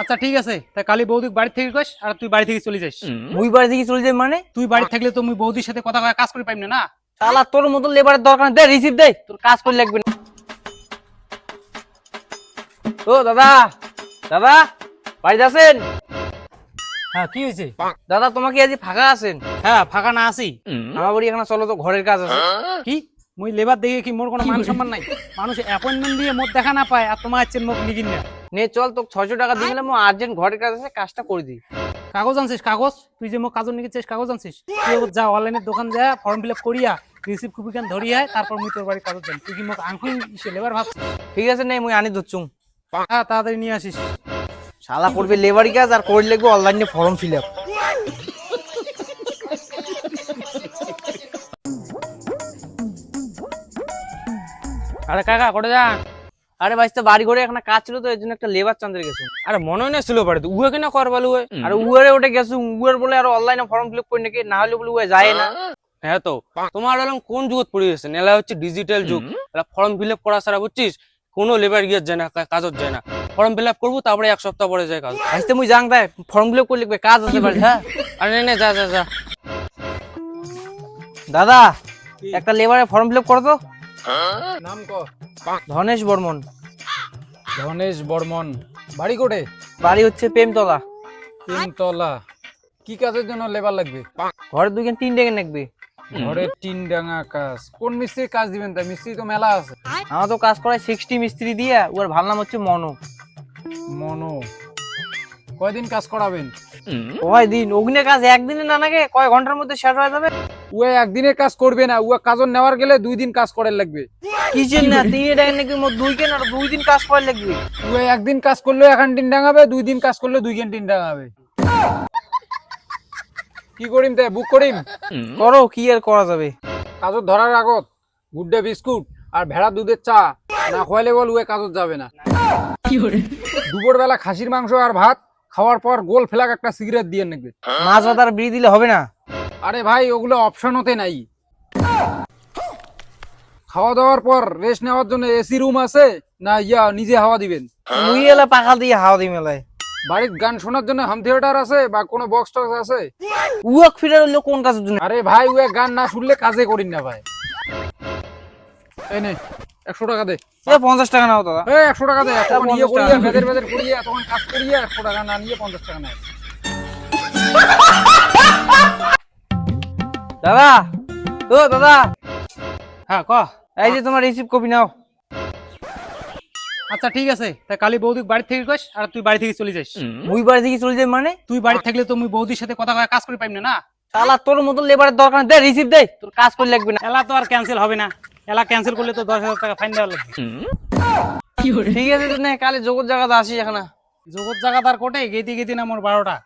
আচ্ছা ঠিক আছে। তাই কালি বৌদিক বাড়ি থেকে কইস আর তুই বাড়ি থেকে চলে যাস। মুই বাড়ি থেকে চলে যাই মানে? তুই বাড়ি থাকলে তো মুই বৌদির সাথে কথা কয়ে কাজ করে পাইম না না? শালা তোর মতো লেবারের দরকার দে রিসিভ দে। তোর কাজ করে লাগবে না। ও দাদা। দাদা বাড়িতে আছেন? হ্যাঁ কি হয়েছে? দাদা তোমাকে আজ ফাঁকা আছেন? হ্যাঁ ফাঁকা না আসি আমার বাড়ি এখানে চলো তো ঘরের কাজ আছে। কি? মুই লেবার দেখে কি মোর কোনো মান সম্মান নাই? মানুষ অ্যাপয়েন্টমেন্ট দিয়ে মোট দেখা না পায় আর তোমার হচ্ছে মুখ নিগিন না। নে চল তোকে ছয়শো টাকা দিয়ে দিলাম আর্জেন্ট ঘরের কাজ আছে কাজটা করে দিই। কাগজ আনছিস কাগজ? তুই যে মোক কাগজ নিয়ে গেছিস কাগজ আনছিস? তুই যা অনলাইনের দোকান যা ফর্ম ফিল আপ করিয়া কপি কান ধরিয়া তারপর মুই তোর বাড়ি কাগজ দেন তুই কি মোক আঙ্কুল ইসে লেবার ভাবছিস ঠিক আছে নে মুই আনি ধরছুম হ্যাঁ তাড়াতাড়ি নিয়ে আসিস। শালা করবে লেবারি কাজ আর করে লাগবে অনলাইনে ফর্ম ফিল আপ আরে কাকা করে যা আরে ভাই তো বাড়ি ঘরে এখন কাজ ছিল তো এর জন্য একটা লেবার চান্দের গেছে। আরে মনে হয় না ছিল পারে তো উহে কিনা কর বলু আর উয়ারে ওটা গেছে উয়ার বলে আর অনলাইনে ফর্ম ফিল আপ করে নাকি না হলে বলে উয়া যায় না। হ্যাঁ তো তোমার হলাম কোন যুগত পড়ে গেছে? এলা হচ্ছে ডিজিটাল যুগ। ফর্ম ফিল আপ করা ছাড়া বুঝছিস কোনো লেবার গিয়ে যায় না কাজত যায় না। ফর্ম ফিল আপ করব তারপরে এক সপ্তাহ পরে যায় কাজ। ভাই তো মুই জাং তাই ফর্ম ফিল আপ করে লিখবে কাজ আছে বাড়ি হ্যাঁ? আরে নে, নে যা যা যা। দাদা একটা লেবারে ফর্ম ফিল আপ করো তো। নাম ক ধনেশ বর্মন। ধনেশ বর্মন। বাড়ি কোটে? বাড়ি হচ্ছে প্রেমতলা। তিনতলা কি কাজের জন্য লেবার লাগবে? ঘরের দুইখান তিন ডেকে নাকবে। ঘরের টিন ডাঙা কাজ। কোন মিস্ত্রি কাজ দিবেন তাই মিস্ত্রি তো মেলা আছে। আমার তো কাজ করায় সিক্সটি মিস্ত্রি দিয়ে ওর ভালো নাম হচ্ছে মনো। মনো। কয়দিন কাজ করাবেন? কয় দিন। অগ্নে কাজ একদিনে না নাকি? কয় ঘণ্টার মধ্যে শেষ হয়ে যাবে? উয়ে একদিনের কাজ করবে না। উয়া কাজর নেওয়ার গেলে দুই দিন কাজ করার লাগবে। কিচেন না তিন ডেকে নাকি মোট দুই কেন আর দুই দিন কাজ করা লাগবে? উয়ে একদিন কাজ করলেও এখন টিন ডাঙাবে দুই দিন কাজ করলেও দুই দিন টিন ডাঙাবে। কি করিম তাই বুক করিম? করো কি আর করা যাবে? কাজর ধরার আগত গুড্ডে বিস্কুট আর ভেড়া দুধের চা না খোয়ালে বল উয়ে কাজত যাবে না। দুপুর বেলা খাসির মাংস আর ভাত খাওয়ার পর গোল ফেলাক একটা সিগারেট দিয়ে নেবে মাছ ভাত আর বিড়ি দিলে হবে না? আরে ভাই ওগুলো অপশন হতে নাই। খাওয়া দাওয়ার পর রেস্ট নেওয়ার জন্য এসি রুম আছে? না ইয়া নিজে হাওয়া দিবেন। মুই এলা পাখা দিয়ে হাওয়া দিই মেলায় বাড়ির গান শোনার জন্য হোম থিয়েটার আছে বা কোনো বক্স টক্স আছে? উয়াক ফিরে হলো কোন কাজের জন্য? আরে ভাই ওয়ে গান না শুনলে কাজে করিন না ভাই। এই নে একশো টাকা দে। এ পঞ্চাশ টাকা নাও দাদা। এই একশো টাকা দে। তখন ইয়ে 50 করিয়া। বেদের বেদের করিয়া তখন কাজ করিয়া একশো টাকা না নিয়ে পঞ্চাশ টাকা নেয়। দাদা ও দাদা। হ্যাঁ ক? এই যে তোমার রিসিভ কপি নাও। আচ্ছা ঠিক আছে। তাই কালি বৌদিক বাড়ি থেকে কইস আর তুই বাড়ি থেকে চলে যাস। মুই বাড়ি থেকে চলে যাই মানে? তুই বাড়ি থাকলে তো মুই বৌদির সাথে কথা কয়ে কাজ করে পাইম না না? শালা তোর মতো লেবারের দরকার নেই। দে রিসিভ দে। তোর কাজ করে লাগবে না। এলা তো আর ক্যান্সেল হবে না। এলা ক্যান্সেল করলে তো দশ হাজার টাকা ফাইন দেওয়া লাগবে। ঠিক আছে তো নে কালে জগৎ জায়গাতে আসিস এখন। জগৎ জায়গা তার কোটে? গেতি গেতি না মোর বারোটা।